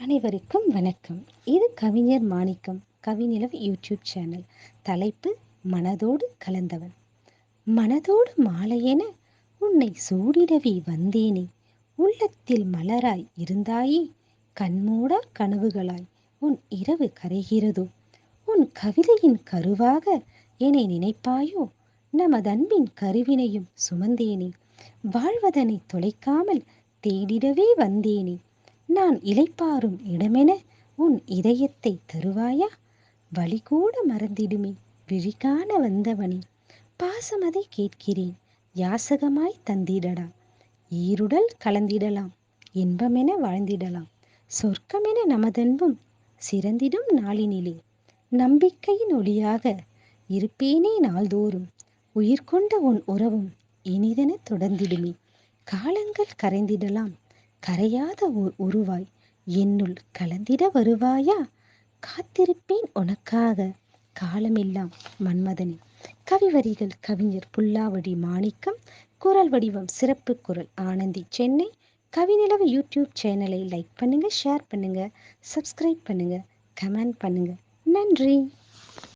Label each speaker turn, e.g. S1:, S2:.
S1: அனைவருக்கும் வணக்கம். இது கவிஞர் மாணிக்கம் கவிநிலவு யூடியூப் சேனல். தலைப்பு மனதோடு கலந்தவன். மனதோடு மாலையென உன்னை சூடிடவே வந்தேனே. உள்ளத்தில் மலராய் இருந்தாயே கண்மூடா கனவுகளாய் உன் இரவு கரைகிறதோ? உன் கவிதையின் கருவாக என்னை நினைப்பாயோ? நமதன்பின் கருவினையும் சுமந்தேனே. வாழ்வதனை தொலைக்காமல் தேடிடவே வந்தேனே. நான் இளைப்பாறும் இடமென உன் இதயத்தை தருவாயா? வழி கூட மறந்திடுமே விழிகாண வந்தவனே. பாசமதை கேட்கிறேன் யாசகமாய் தந்திடடா ஈருடல் கலந்திடலாம் இன்பமென வாழ்ந்திடலாம். சொர்க்கமென நமதன்பும் சிறந்திடும் நாளினிலே. நம்பிக்கையின் ஒளியாக இருப்பேனே நாள்தோறும். உயிர் கொண்ட உன் உறவும் இனிதென தொடர்ந்திடுமே. காலங்கள் கரைந்திடலாம் கரையாத ஓர் உருவாய். என்னுள் கலந்திட வருவாயா? காத்திருப்பேன் உனக்காக. காலமெல்லாம் மன்மதனே. கவிவரிகள் கவிஞர் புல்லாவடி மாணிக்கம் குரல் வடிவம் சிறப்பு குரல் ஆனந்தி சென்னை. கவிநிலவு யூடியூப் சேனலை லைக் பண்ணுங்க ஷேர் பண்ணுங்க சப்ஸ்கிரைப் பண்ணுங்க கமெண்ட் பண்ணுங்க. நன்றி.